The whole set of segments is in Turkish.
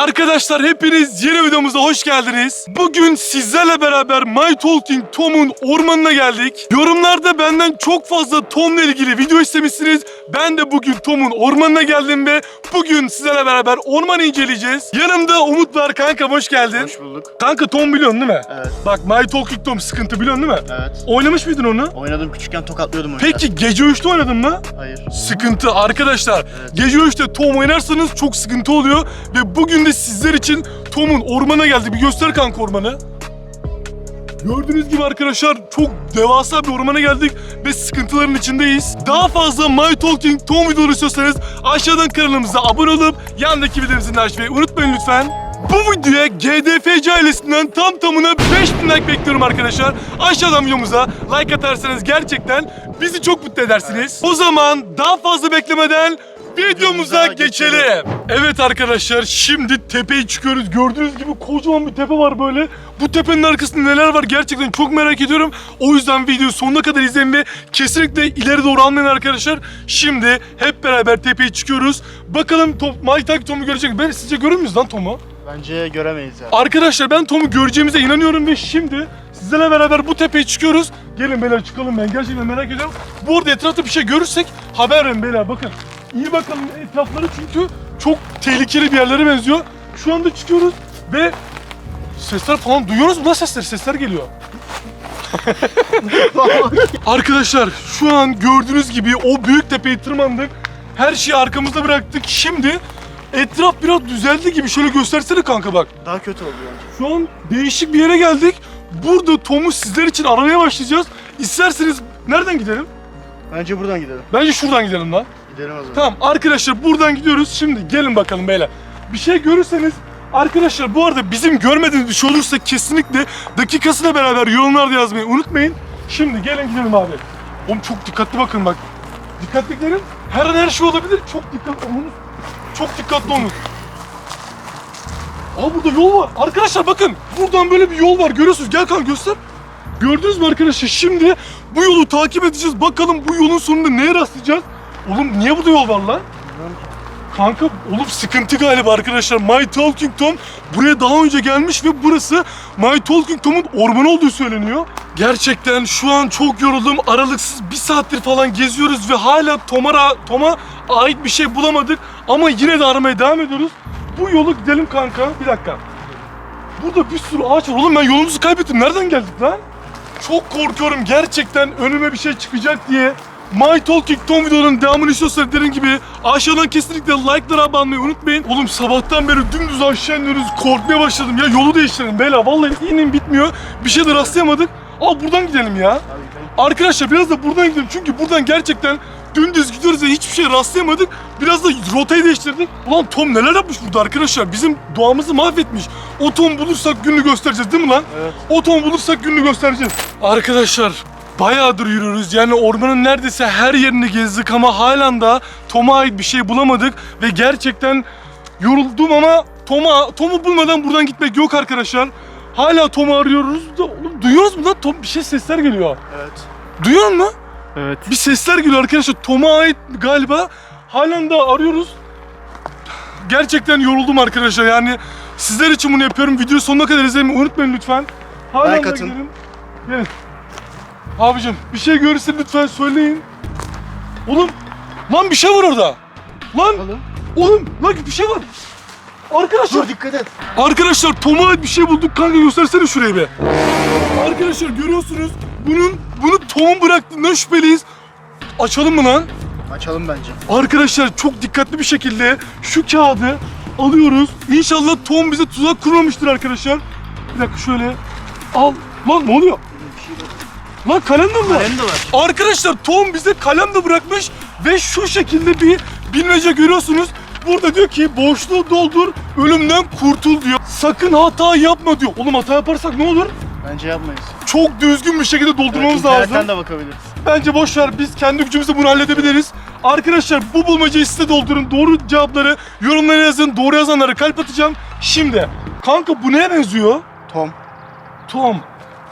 Arkadaşlar hepiniz yeni videomuza hoş geldiniz. Bugün sizlerle beraber My Talking Tom'un ormanına geldik. Yorumlarda benden çok fazla Tom'la ilgili video istemişsiniz. Ben de bugün Tom'un ormanına geldim ve bugün sizlerle beraber ormanı inceleyeceğiz. Yanımda Umut var kankam hoş geldin. Hoş bulduk. Kanka Tom biliyorsun değil mi? Evet. Bak My Talking Tom sıkıntı biliyorsun değil mi? Evet. Oynamış mıydın onu? Oynadım küçükken tokatlıyordum oyunu. Peki gece 3'te oynadın mı? Hayır. Sıkıntı arkadaşlar. Evet. Gece 3'te Tom oynarsanız çok sıkıntı oluyor. Ve bugün de sizler için Tom'un ormana geldi. Bir göster kanka ormanı. Gördüğünüz gibi arkadaşlar çok devasa bir ormana geldik ve sıkıntıların içindeyiz. Daha fazla My Talking Tom videoları istiyorsanız aşağıdan kanalımıza abone olup yandaki bildirimleri açmayı unutmayın lütfen. Bu videoya GDFC ailesinden tam tamına 5000 like bekliyorum arkadaşlar. Aşağıdan videomuza like atarsanız gerçekten bizi çok mutlu edersiniz. O zaman daha fazla beklemeden videomuza geçelim. Evet arkadaşlar şimdi tepeye çıkıyoruz. Gördüğünüz gibi kocaman bir tepe var böyle. Bu tepenin arkasında neler var gerçekten çok merak ediyorum. O yüzden videoyu sonuna kadar izleyin ve kesinlikle ileri doğru almayın arkadaşlar. Şimdi hep beraber tepeye çıkıyoruz. Bakalım Tom, Mike Tyson Tom'u görecek. Ben sizce görür müyüz lan Tom'u? Bence göremeyiz ya. Arkadaşlar ben Tom'u göreceğimize inanıyorum ve şimdi sizlerle beraber bu tepeye çıkıyoruz. Gelin beyler çıkalım ben gerçekten merak ediyorum. Bu arada etrafta bir şey görürsek haber verin beyler bakın. İyi bakalım etrafları çünkü çok tehlikeli bir yerlere benziyor. Şu anda çıkıyoruz ve sesler falan duyuyoruz mu lan sesler? Sesler geliyor. Arkadaşlar şu an gördüğünüz gibi o büyük tepeyi tırmandık. Her şeyi arkamızda bıraktık. Şimdi etraf biraz düzeldi gibi. Şöyle göstersene kanka bak. Daha kötü oldu bence. Şu an değişik bir yere geldik. Burada Tom'u sizler için aramaya başlayacağız. İsterseniz nereden gidelim? Bence buradan gidelim. Bence şuradan gidelim lan. Gidelim o zaman. Arkadaşlar buradan gidiyoruz. Şimdi gelin bakalım beyler. Bir şey görürseniz arkadaşlar bu arada bizim görmediğimiz bir şey olursa kesinlikle dakikasıyla beraber yorumlarda yazmayı unutmayın. Şimdi gelin gidelim abi. Oğlum çok dikkatli bakın bak. Dikkatli gidelim. Her an her şey olabilir. Çok dikkatli olun. Çok dikkatli olun. Aa burada yol var. Arkadaşlar bakın. Buradan böyle bir yol var. Görüyorsunuz. Gel kan göster. Gördünüz mü arkadaşlar? Şimdi bu yolu takip edeceğiz. Bakalım bu yolun sonunda neye rastlayacağız? Oğlum niye burada yol var lan? Kanka oğlum sıkıntı galiba arkadaşlar. My Talking Tom buraya daha önce gelmiş ve burası My Talking Tom'un ormanı olduğu söyleniyor. Gerçekten şu an çok yoruldum. Aralıksız bir saattir falan geziyoruz ve hala Tom'a, Tom'a ait bir şey bulamadık. Ama yine de aramaya devam ediyoruz. Bu yolu gidelim kanka. Bir dakika. Burada bir sürü ağaç var. Oğlum ben yolumuzu kaybettim. Nereden geldik lan? Çok korkuyorum gerçekten önüme bir şey çıkacak diye. My Talking Tom videolarının devamını istiyorsanız dediğim gibi aşağıdan kesinlikle like'lara abone olmayı unutmayın. Oğlum sabahtan beri dümdüz aşağı iniyoruz. Korkmaya başladım ya. Yolu değiştirelim beyler. Vallahi inin bitmiyor. Bir şey de rastlayamadık. Aa buradan gidelim ya. Arkadaşlar biraz da buradan gidelim. Çünkü buradan gerçekten dümdüz gidiyoruz ve hiçbir şey rastlayamadık. Biraz da rotayı değiştirdik. Ulan Tom neler yapmış burada arkadaşlar? Bizim doğamızı mahvetmiş. O Tom bulursak gününü göstereceğiz değil mi lan? Evet. O Tom bulursak gününü göstereceğiz. Arkadaşlar bayağıdır yürüyoruz. Yani ormanın neredeyse her yerini gezdik ama halen da Tom'a ait bir şey bulamadık. Ve gerçekten yoruldum ama Tom'a Tom'u bulmadan buradan gitmek yok arkadaşlar. Hala Tom'u arıyoruz da oğlum duyuyoruz mu lan Tom bir şey sesler geliyor. Evet. Duyuyor musun? Evet. Bir sesler geliyor arkadaşlar. Tom'a ait galiba. Halen de arıyoruz. Gerçekten yoruldum arkadaşlar. Yani sizler için bunu yapıyorum. Videoyu sonuna kadar izlemeyi unutmayın lütfen. Halen Like atın. gelin. Gelin. Abicim bir şey görürse lütfen söyleyin. Oğlum lan bir şey var orada. Lan Oğlum. oğlum lan bir şey var. Arkadaşlar Dur dikkat et. Arkadaşlar Tom'a ait bir şey bulduk kanka göstersene şurayı be. Arkadaşlar görüyorsunuz bunun bunu Tom'un bıraktığından şüpheliyiz. Açalım mı lan? Açalım bence. Arkadaşlar çok dikkatli bir şekilde şu kağıdı alıyoruz. İnşallah Tom bize tuzak kurmamıştır arkadaşlar. Bir dakika şöyle. Al. Lan ne oluyor? Lan kalem de mi var? Kalem de var. Arkadaşlar Tom bize kalem de bırakmış ve şu şekilde bir bilmece görüyorsunuz. Burada diyor ki boşluğu doldur, ölümden kurtul diyor. Sakın hata yapma diyor. Oğlum hata yaparsak ne olur? Bence yapmayız. Çok düzgün bir şekilde doldurmamız Evet, lazım. de bakabiliriz. Bence boş ver. Biz kendi gücümüzle bunu halledebiliriz. Arkadaşlar bu bulmacayı size doldurun. Doğru cevapları yorumlara yazın. Doğru yazanlara kalp atacağım. Şimdi kanka bu neye benziyor? Tom. Tom.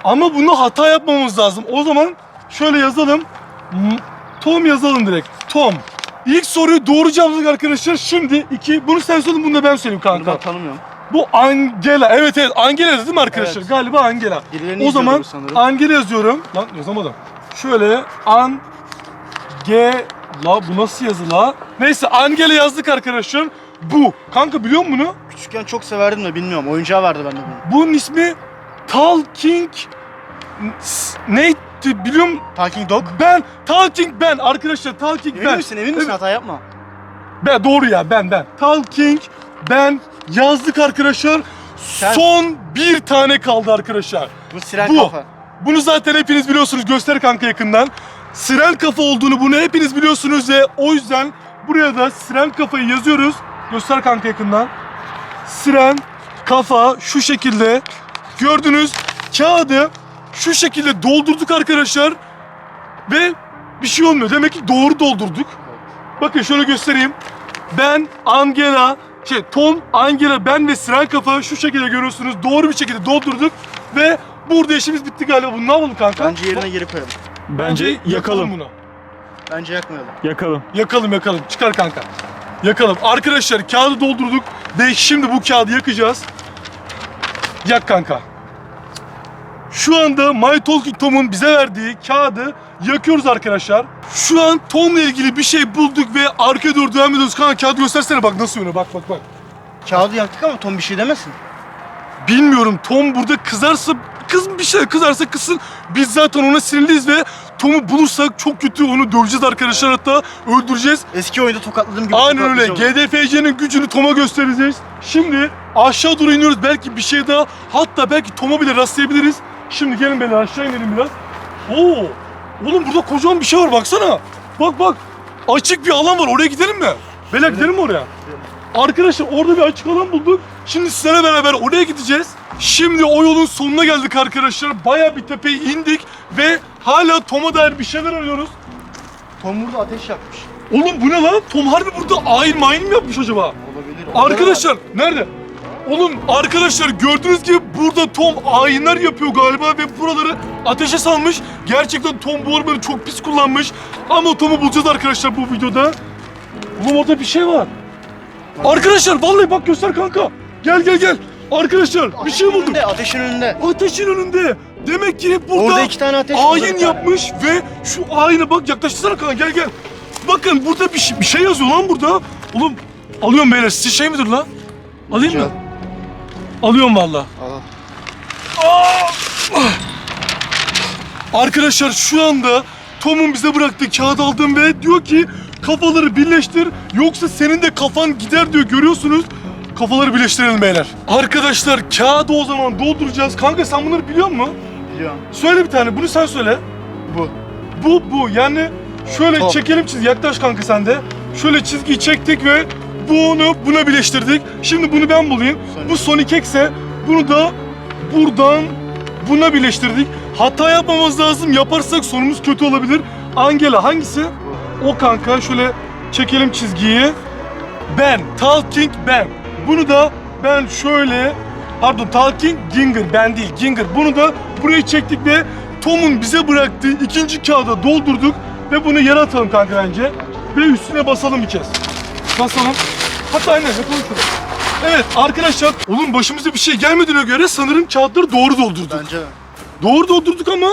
Ama bunu hata yapmamız lazım. O zaman şöyle yazalım. Tom yazalım direkt. Tom. İlk soruyu doğru cevapladık arkadaşlar. Şimdi iki. Bunu sen söyledin bunu da ben söyleyeyim Bunu kanka. ben tanımıyorum. Bu Angela. Evet evet Angela değil mi arkadaşlar? Evet. Galiba Angela. Birilerini O zaman sanırım. Angela yazıyorum. Lan yazamadım. Şöyle An G La bu nasıl yazı la? Neyse Angela yazdık arkadaşlar. Bu. Kanka biliyor musun bunu? Küçükken çok severdim de bilmiyorum. Oyuncağı vardı bende bunun. Bunun ismi Talking neydi biliyor musun? Talking Dog. Ben Talking Ben arkadaşlar Talking Emin Ben. misin? Emin misin? Evet. Hata yapma. Ben doğru ya ben ben. Talking Ben yazdık arkadaşlar. Sen- Son bir tane kaldı arkadaşlar. Bu siren Bu. kafa. Bunu zaten hepiniz biliyorsunuz. Göster kanka yakından. Siren kafa olduğunu bunu hepiniz biliyorsunuz ve o yüzden buraya da siren kafayı yazıyoruz. Göster kanka yakından. Siren kafa şu şekilde gördünüz. Kağıdı şu şekilde doldurduk arkadaşlar. Ve bir şey olmuyor. Demek ki doğru doldurduk. Bakın şöyle göstereyim. Ben, Angela, şey Tom, Angela, ben ve Siren Kafa şu şekilde görüyorsunuz. Doğru bir şekilde doldurduk. Ve burada işimiz bitti galiba. Bunu ne yapalım kanka? Bence yerine geri koyalım. Bence yakalım. bunu. Bence yakmayalım. Yakalım. Yakalım yakalım. Çıkar kanka. Yakalım. Arkadaşlar kağıdı doldurduk. Ve şimdi bu kağıdı yakacağız. Yak kanka. Şu anda My Talking Tom'un bize verdiği kağıdı yakıyoruz arkadaşlar. Şu an Tom'la ilgili bir şey bulduk ve arkaya doğru devam ediyoruz. Kanka kağıdı göstersene bak nasıl yanıyor bak bak bak. Kağıdı yaktık ama Tom bir şey demesin. Bilmiyorum Tom burada kızarsa kız bir şey kızarsa kızsın. Biz zaten ona sinirliyiz ve Tom'u bulursak çok kötü onu döveceğiz arkadaşlar hatta öldüreceğiz. Eski oyunda tokatladığım gibi Aynen öyle. tokatlayacağım. GDFC'nin gücünü Tom'a göstereceğiz. Şimdi aşağı doğru iniyoruz. Belki bir şey daha hatta belki Tom'a bile rastlayabiliriz. Şimdi gelin beyler aşağı inelim biraz. Oo! Oğlum burada kocaman bir şey var baksana. Bak bak. Açık bir alan var. Oraya gidelim mi? Beyler gidelim mi oraya? Arkadaşlar orada bir açık alan bulduk. Şimdi sizlerle beraber oraya gideceğiz. Şimdi o yolun sonuna geldik arkadaşlar. Baya bir tepeye indik ve hala Tom'a dair bir şeyler arıyoruz. Tom burada ateş yakmış. Oğlum bu ne lan? Tom harbi burada ayin mayin mi yapmış acaba? Olabilir. Arkadaşlar nerede? Oğlum arkadaşlar gördüğünüz gibi burada Tom ayinler yapıyor galiba ve buraları ateşe salmış. Gerçekten Tom bu arabayı çok pis kullanmış. Ama Tom'u bulacağız arkadaşlar bu videoda. Oğlum orada bir şey var. Arkadaşlar vallahi bak göster kanka. Gel gel gel. Arkadaşlar bir şey bulduk. Önünde, ateşin önünde. Ateşin önünde. Demek ki burada Orada iki tane ateş var, ayin tane. yapmış ve şu ayine bak yaklaştırsana kanka gel gel. Bakın burada bir, şey- bir şey yazıyor lan burada. Oğlum alıyorum beyler size şey midir lan? Alayım mı? Alıyorum valla. Al. Arkadaşlar şu anda Tom'un bize bıraktığı kağıt aldım ve diyor ki kafaları birleştir yoksa senin de kafan gider diyor görüyorsunuz. Kafaları birleştirelim beyler. Arkadaşlar kağıdı o zaman dolduracağız. Kanka sen bunları biliyor musun? Biliyorum. Söyle bir tane bunu sen söyle. Bu. Bu bu yani şöyle Top. çekelim çizgi yaklaş kanka sen de. Şöyle çizgiyi çektik ve bunu buna birleştirdik. Şimdi bunu ben bulayım. Sonic. Bu Sonic X'e bunu da buradan buna birleştirdik. Hata yapmamamız lazım. Yaparsak sonumuz kötü olabilir. Angela hangisi? O kanka şöyle çekelim çizgiyi. Ben, Talking Ben. Bunu da ben şöyle pardon Talking Ginger ben değil Ginger. Bunu da buraya çektik ve Tom'un bize bıraktığı ikinci kağıda doldurduk ve bunu yere atalım kanka bence. Ve üstüne basalım bir kez. Basalım. Hatta aynen yapalım şunu. Evet arkadaşlar oğlum başımıza bir şey gelmediğine göre sanırım kağıtları doğru doldurduk. Bence de. Doğru doldurduk ama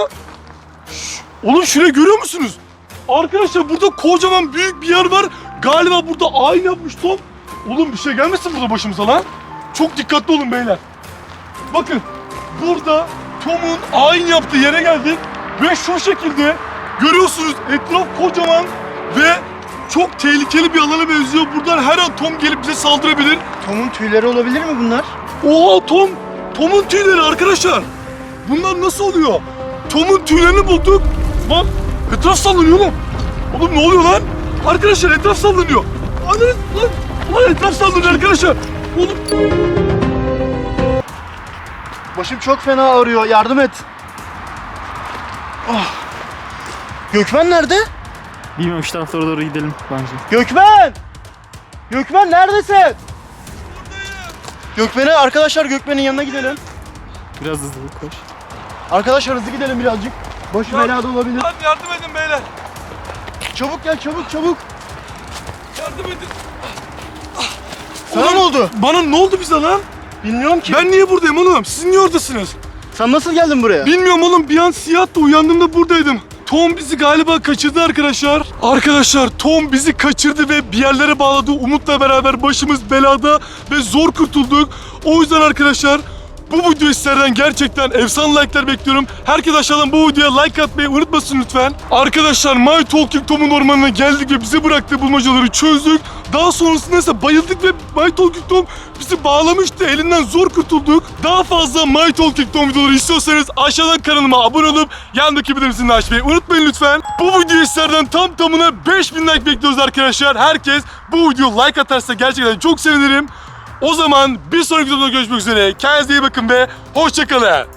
Oğlum şurayı görüyor musunuz? Arkadaşlar burada kocaman büyük bir yer var. Galiba burada ayin yapmış Tom. Oğlum bir şey gelmesin burada başımıza lan. Çok dikkatli olun beyler. Bakın burada Tom'un ayin yaptığı yere geldik. Ve şu şekilde görüyorsunuz etraf kocaman ve çok tehlikeli bir alana benziyor. Buradan her an Tom gelip bize saldırabilir. Tom'un tüyleri olabilir mi bunlar? Oha Tom! Tom'un tüyleri arkadaşlar. Bunlar nasıl oluyor? Tom'un tüylerini bulduk. Lan etraf sallanıyor lan. Oğlum ne oluyor lan? Arkadaşlar etraf sallanıyor. Ananı lan. Etraf sallanıyor arkadaşlar. Oğlum Başım çok fena ağrıyor. Yardım et. Ah. Gökmen nerede? Bilmiyorum şu taraflara doğru gidelim bence. Gökmen! Gökmen neredesin? Gökmen'e arkadaşlar Gökmen'in yanına gidelim. Biraz hızlı koş. Arkadaşlar hızlı gidelim birazcık. Başı belada olabilir. yardım edin beyler. Çabuk gel çabuk çabuk. Yardım edin. Oldu? Bana ne oldu bize lan? Bilmiyorum ki. Ben niye buradayım oğlum? Siz niye oradasınız? Sen nasıl geldin buraya? Bilmiyorum oğlum bir an siyahtı uyandığımda buradaydım. Tom bizi galiba kaçırdı arkadaşlar. Arkadaşlar Tom bizi kaçırdı ve bir yerlere bağladı. Umut'la beraber başımız belada ve zor kurtulduk. O yüzden arkadaşlar bu video sizlerden gerçekten efsane like'lar bekliyorum. Herkes aşağıdan bu videoya like atmayı unutmasın lütfen. Arkadaşlar My Talking Tom'un ormanına geldik ve bize bıraktığı bulmacaları çözdük. Daha sonrasında ise bayıldık ve My Talking Tom bizi bağlamıştı. Elinden zor kurtulduk. Daha fazla My Talking Tom videoları istiyorsanız aşağıdan kanalıma abone olup yandaki bildirim zilini açmayı unutmayın lütfen. Bu videoyu sizlerden tam tamına 5000 like bekliyoruz arkadaşlar. Herkes bu videoya like atarsa gerçekten çok sevinirim. O zaman bir sonraki videoda görüşmek üzere. Kendinize iyi bakın ve hoşçakalın.